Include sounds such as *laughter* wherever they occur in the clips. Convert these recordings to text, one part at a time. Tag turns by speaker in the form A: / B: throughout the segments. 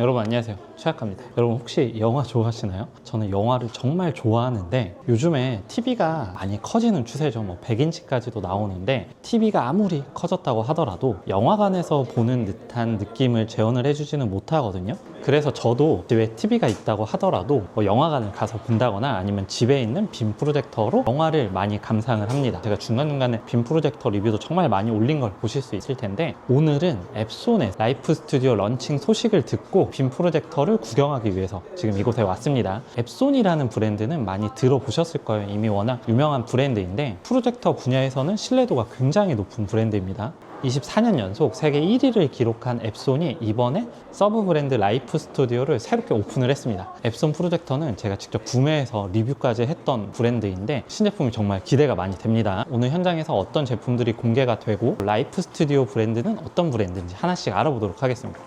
A: 여러분 안녕하세요. 최학가입니다. 여러분 혹시 영화 좋아하시나요? 저는 영화를 정말 좋아하는데 요즘에 TV가 많이 커지는 추세죠. 뭐 100인치까지도 나오는데 TV가 아무리 커졌다고 하더라도 영화관에서 보는 듯한 느낌을 재현을 해주지는 못하거든요 그래서 저도 집에 TV가 있다고 하더라도 뭐 영화관을 가서 본다거나 아니면 집에 있는 빔 프로젝터로 영화를 많이 감상을 합니다 제가 중간중간에 빔 프로젝터 리뷰도 정말 많이 올린 걸 보실 수 있을 텐데 오늘은 앱손의 라이프 스튜디오 런칭 소식을 듣고 빔 프로젝터를 구경하기 위해서 지금 이곳에 왔습니다. 앱손이라는 브랜드는 많이 들어보셨을 거예요. 이미 워낙 유명한 브랜드인데 프로젝터 분야에서는 신뢰도가 굉장히 높은 브랜드입니다. 24년 연속 세계 1위를 기록한 앱손이 이번에 서브 브랜드 라이프 스튜디오를 새롭게 오픈을 했습니다. 앱손 프로젝터는 제가 직접 구매해서 리뷰까지 했던 브랜드인데 신제품이 정말 기대가 많이 됩니다. 오늘 현장에서 어떤 제품들이 공개가 되고 라이프 스튜디오 브랜드는 어떤 브랜드인지 하나씩 알아보도록 하겠습니다.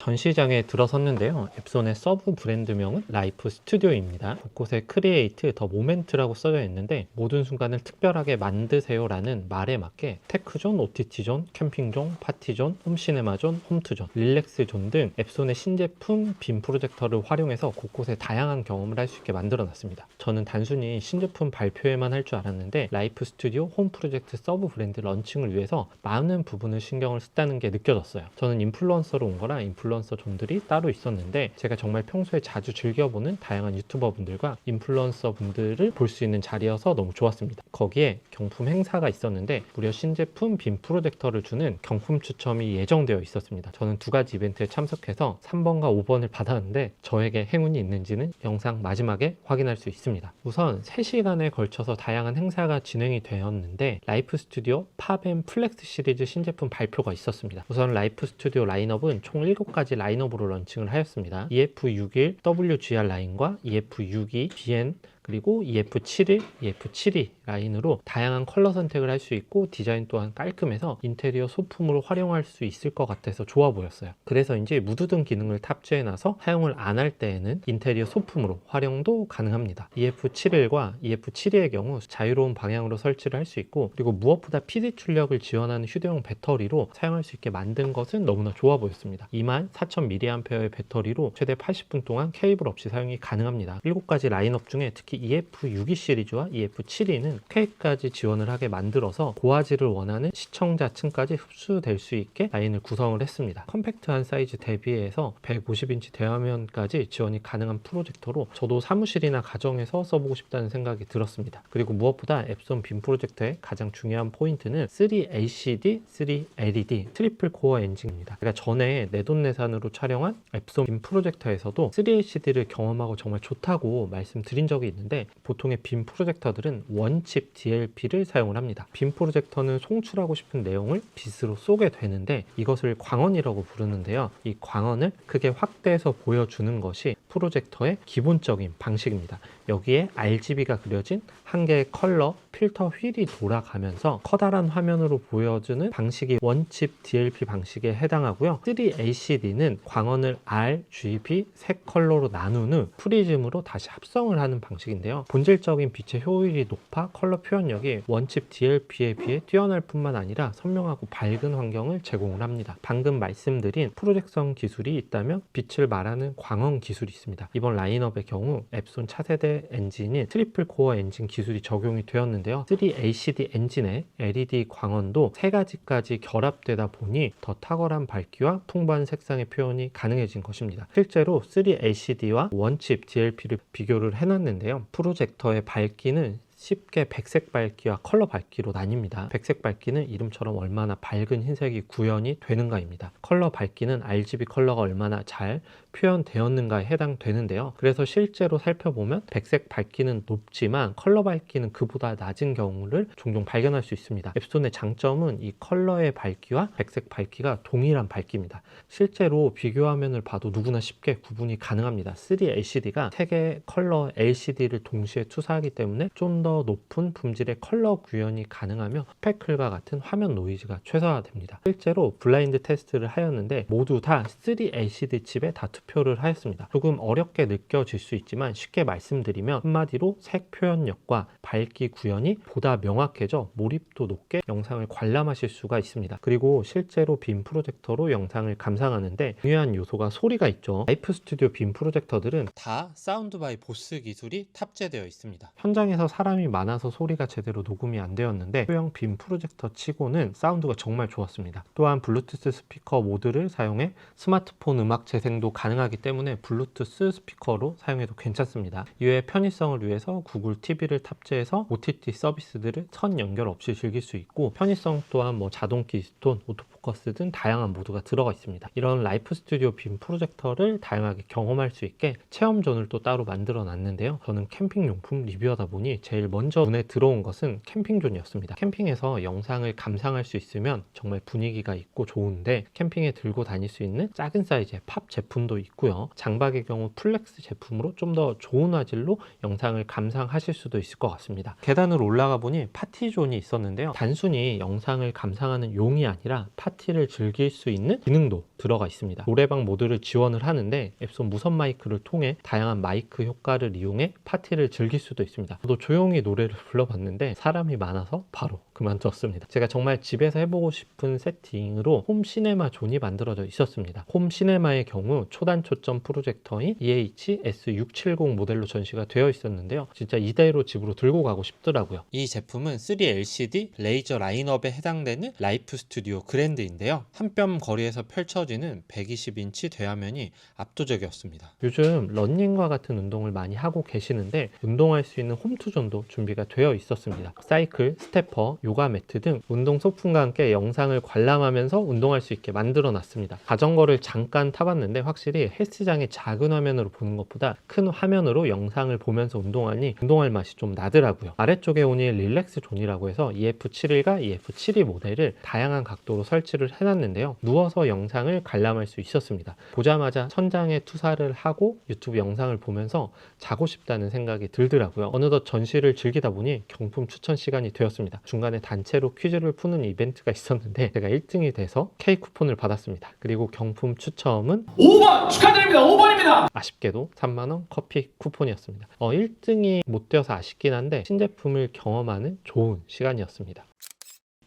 A: 전시장에 들어섰는데요. 앱손의 서브 브랜드명은 라이프 스튜디오입니다. 곳곳에 크리에이트 더 모멘트라고 써져 있는데 모든 순간을 특별하게 만드세요 라는 말에 맞게 테크존, OTT존, 캠핑존, 파티존, 홈시네마존, 홈트존, 릴렉스존 등 앱손의 신제품 빔 프로젝터를 활용해서 곳곳에 다양한 경험을 할 수 있게 만들어 놨습니다. 저는 단순히 신제품 발표회만 할 줄 알았는데 라이프 스튜디오 홈 프로젝트 서브 브랜드 런칭을 위해서 많은 부분을 신경을 썼다는 게 느껴졌어요. 저는 인플루언서로 온 거라 인플루언서 존들이 따로 있었는데 제가 정말 평소에 자주 즐겨보는 다양한 유튜버 분들과 인플루언서 분들을 볼 수 있는 자리여서 너무 좋았습니다. 거기에 경품 행사가 있었는데 무려 신제품 빔 프로젝터를 주는 경품 추첨이 예정되어 있었습니다. 저는 두 가지 이벤트에 참석해서 3번과 5번을 받았는데 저에게 행운이 있는지는 영상 마지막에 확인할 수 있습니다. 우선 3시간에 걸쳐서 다양한 행사가 진행이 되었는데 라이프 스튜디오 팝앤 플렉스 시리즈 신제품 발표가 있었습니다. 우선 라이프 스튜디오 라인업은 총 7가지 라인업으로 런칭을 하였습니다. EF61 WGR 라인과 EF62 BN 그리고 EF71, EF72 라인으로 다양한 컬러 선택을 할 수 있고 디자인 또한 깔끔해서 인테리어 소품으로 활용할 수 있을 것 같아서 좋아 보였어요. 그래서인지 무드등 기능을 탑재해놔서 사용을 안 할 때에는 인테리어 소품으로 활용도 가능합니다. EF71과 EF72의 경우 자유로운 방향으로 설치를 할 수 있고 그리고 무엇보다 PD 출력을 지원하는 휴대용 배터리로 사용할 수 있게 만든 것은 너무나 좋아 보였습니다. 24,000mAh의 배터리로 최대 80분 동안 케이블 없이 사용이 가능합니다. 7가지 라인업 중에 특히 EF62 시리즈와 EF72는 K까지 지원을 하게 만들어서 고화질을 원하는 시청자층까지 흡수될 수 있게 라인을 구성을 했습니다. 컴팩트한 사이즈 대비해서 150인치 대화면까지 지원이 가능한 프로젝터로 저도 사무실이나 가정에서 써보고 싶다는 생각이 들었습니다. 그리고 무엇보다 앱손 빔 프로젝터의 가장 중요한 포인트는 3LCD, 3LED 트리플 코어 엔진입니다. 제가 전에 내돈내산으로 촬영한 앱손 빔 프로젝터에서도 3LCD를 경험하고 정말 좋다고 말씀드린 적이 있는데 보통의 빔 프로젝터들은 원칩 DLP를 사용을 합니다. 빔 프로젝터는 송출하고 싶은 내용을 빛으로 쏘게 되는데 이것을 광원이라고 부르는데요. 이 광원을 크게 확대해서 보여주는 것이 프로젝터의 기본적인 방식입니다. 여기에 RGB가 그려진 한 개의 컬러 필터 휠이 돌아가면서 커다란 화면으로 보여주는 방식이 원칩 DLP 방식에 해당하고요. 3LCD는 광원을 RGB 세 컬러로 나눈 후 프리즘으로 다시 합성을 하는 방식인데요. 본질적인 빛의 효율이 높아 컬러 표현력이 원칩 DLP에 비해 뛰어날 뿐만 아니라 선명하고 밝은 환경을 제공을 합니다. 방금 말씀드린 프로젝션 기술이 있다면 빛을 말하는 광원 기술이 있습니다. 이번 라인업의 경우 앱손 차세대 엔진인 트리플 코어 엔진 기술이 적용이 되었는데요. 3LCD 엔진의 LED 광원도 세 가지까지 결합되다 보니 더 탁월한 밝기와 풍부한 색상의 표현이 가능해진 것입니다. 실제로 3LCD와 원칩 DLP를 비교를 해놨는데요. 프로젝터의 밝기는 쉽게 백색 밝기와 컬러 밝기로 나뉩니다. 백색 밝기는 이름처럼 얼마나 밝은 흰색이 구현이 되는가입니다. 컬러 밝기는 RGB 컬러가 얼마나 잘 표현되었는가에 해당되는데요. 그래서 실제로 살펴보면 백색 밝기는 높지만 컬러 밝기는 그보다 낮은 경우를 종종 발견할 수 있습니다. 앱손의 장점은 이 컬러의 밝기와 백색 밝기가 동일한 밝기입니다. 실제로 비교 화면을 봐도 누구나 쉽게 구분이 가능합니다. 3LCD가 3개의 컬러 LCD를 동시에 투사하기 때문에
B: 좀더더 높은 품질의 컬러 구현이 가능하며 스페클과 같은 화면 노이즈가 최소화됩니다. 실제로 블라인드 테스트를 하였는데 모두 다 3 LCD 칩에 다 투표를 하였습니다. 조금 어렵게 느껴질 수 있지만 쉽게 말씀드리면 한마디로 색 표현력과 밝기 구현이 보다 명확해져 몰입도 높게 영상을 관람하실 수가 있습니다. 그리고 실제로 빔 프로젝터로 영상을 감상하는데 중요한 요소가 소리가 있죠. 라이프 스튜디오 빔 프로젝터들은
A: 다 사운드 바이 보스 기술이 탑재되어 있습니다.
B: 현장에서 사람이 많아서 소리가 제대로 녹음이 안 되었는데 소형 빔 프로젝터 치고는 사운드가 정말 좋았습니다. 또한 블루투스 스피커 모드를 사용해 스마트폰 음악 재생도 가능 하기 때문에 블루투스 스피커로 사용해도 괜찮습니다. 이외에 편의성을 위해서 구글 TV를 탑재해서 OTT 서비스들을 선 연결 없이 즐길 수 있고 편의성 또한 뭐 자동 키스톤, 오토포 커스 등 다양한 모드가 들어가 있습니다. 이런 라이프 스튜디오 빔 프로젝터를 다양하게 경험할 수 있게 체험존을 또 따로 만들어 놨는데요. 저는 캠핑 용품 리뷰하다 보니 제일 먼저 눈에 들어온 것은 캠핑존이었습니다. 캠핑에서 영상을 감상할 수 있으면 정말 분위기가 있고 좋은데 캠핑에 들고 다닐 수 있는 작은 사이즈의 팝 제품도 있고요. 장박의 경우 플렉스 제품으로 좀 더 좋은 화질로 영상을 감상하실 수도 있을 것 같습니다. 계단을 올라가 보니 파티존이 있었는데요. 단순히 영상을 감상하는 용이 아니라 파 티를 즐길 수 있는 기능도 들어가 있습니다. 노래방 모드를 지원을 하는데 앱손 무선 마이크를 통해 다양한 마이크 효과를 이용해 파티를 즐길 수도 있습니다. 저도 조용히 노래를 *laughs* 불러봤는데 사람이 많아서 바로 그만뒀습니다. 제가 정말 집에서 해보고 싶은 세팅으로 홈 시네마 존이 만들어져 있었습니다. 홈 시네마의 경우 초단 초점 프로젝터인 E EH-S670 모델로 전시가 되어 있었는데요. 진짜 이대로 집으로 들고 가고 싶더라고요.
A: 이 제품은 3LCD 레이저 라인업에 해당되는 라이프 스튜디오 그랜드 인데요. 한 뼘 거리에서 펼쳐지는 120인치 대화면이 압도적이었습니다.
B: 요즘 러닝과 같은 운동을 많이 하고 계시는데 운동할 수 있는 홈투존도 준비가 되어 있었습니다. 사이클, 스태퍼, 요가 매트 등 운동 소품과 함께 영상을 관람하면서 운동할 수 있게 만들어 놨습니다. 자전거를 잠깐 타봤는데 확실히 헬스장의 작은 화면으로 보는 것보다 큰 화면으로 영상을 보면서 운동하니 운동할 맛이 좀 나더라고요. 아래쪽에 오니 릴렉스 존이라고 해서 EF71과 EF72 모델을 다양한 각도로 설치 를 해놨는데요. 누워서 영상을 관람할 수 있었습니다. 보자마자 천장에 투사를 하고 유튜브 영상을 보면서 자고 싶다는 생각이 들더라고요. 어느덧 전시를 즐기다 보니 경품 추천 시간이 되었습니다. 중간에 단체로 퀴즈를 푸는 이벤트가 있었는데 제가 1등이 돼서 K 쿠폰을 받았습니다. 그리고 경품 추첨은
C: 5번 축하드립니다. 5번입니다.
B: 아쉽게도 3만원 커피 쿠폰이었습니다. 어, 1등이 못 되어서 아쉽긴 한데 신제품을 경험하는 좋은 시간이었습니다.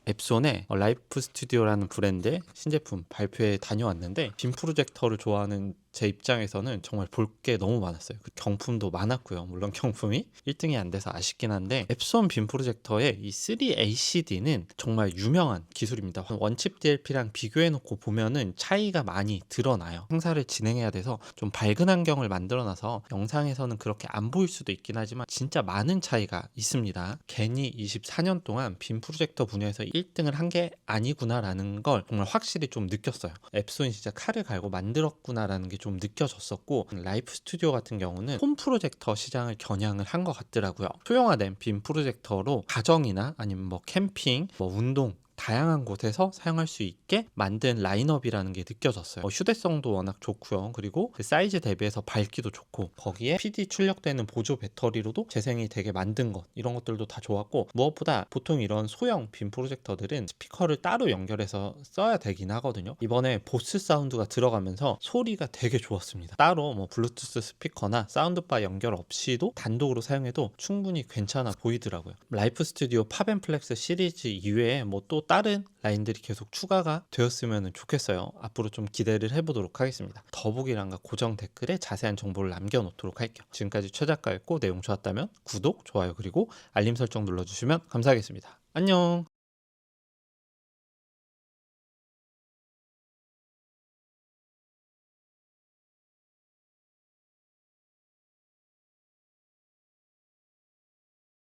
A: 앱손의 라이프 스튜디오라는 브랜드의 신제품 발표에 다녀왔는데 빔 프로젝터를 좋아하는 제 입장에서는 정말 볼 게 너무 많았어요. 그 경품도 많았고요. 물론 *laughs* 경품이 1등이 안 돼서 아쉽긴 한데 앱손 빔 프로젝터의 이 3LCD는 정말 유명한 기술입니다. 원칩 DLP랑 비교해 놓고 보면은 차이가 많이 드러나요. 행사를 진행해야 돼서 좀 밝은 환경을 만들어 놔서 영상에서는 그렇게 안 보일 수도 있긴 하지만 진짜 많은 차이가 있습니다. 괜히 24년 동안 빔 프로젝터 분야에서 1등을 한 게 아니구나라는 걸 정말 확실히 좀 느꼈어요. 앱손이 진짜 칼을 갈고 만들었구나라는 게좀 느껴졌었고 라이프 스튜디오 같은 경우는 홈 프로젝터 시장을 겨냥을 한 것 같더라고요. 소형화된 빔 프로젝터로 가정이나 아니면 뭐 캠핑, 뭐 운동 다양한 곳에서 사용할 수 있게 만든 라인업이라는 게 느껴졌어요. 어, 휴대성도 워낙 좋고요. 그리고 그 사이즈 대비해서 밝기도 좋고 거기에 PD 출력되는 보조 배터리로도 재생이 되게 만든 것 이런 것들도 다 좋았고 무엇보다 보통 이런 소형 빔 프로젝터들은 스피커를 따로 연결해서 써야 되긴 하거든요. 이번에 보스 사운드가 들어가면서 소리가 되게 좋았습니다. 따로 뭐 블루투스 스피커나 사운드바 연결 없이도 단독으로 사용해도 충분히 괜찮아 보이더라고요. 라이프 스튜디오 팝앤플렉스 시리즈 이외에 뭐또 다른 라인들이 계속 추가가 되었으면 좋겠어요. 앞으로 좀 기대를 해보도록 하겠습니다. 더보기란과 고정 댓글에 자세한 정보를 남겨놓도록 할게요. 지금까지 최 작가였고 내용 좋았다면 구독, 좋아요 그리고 알림 설정 눌러주시면 감사하겠습니다. 안녕.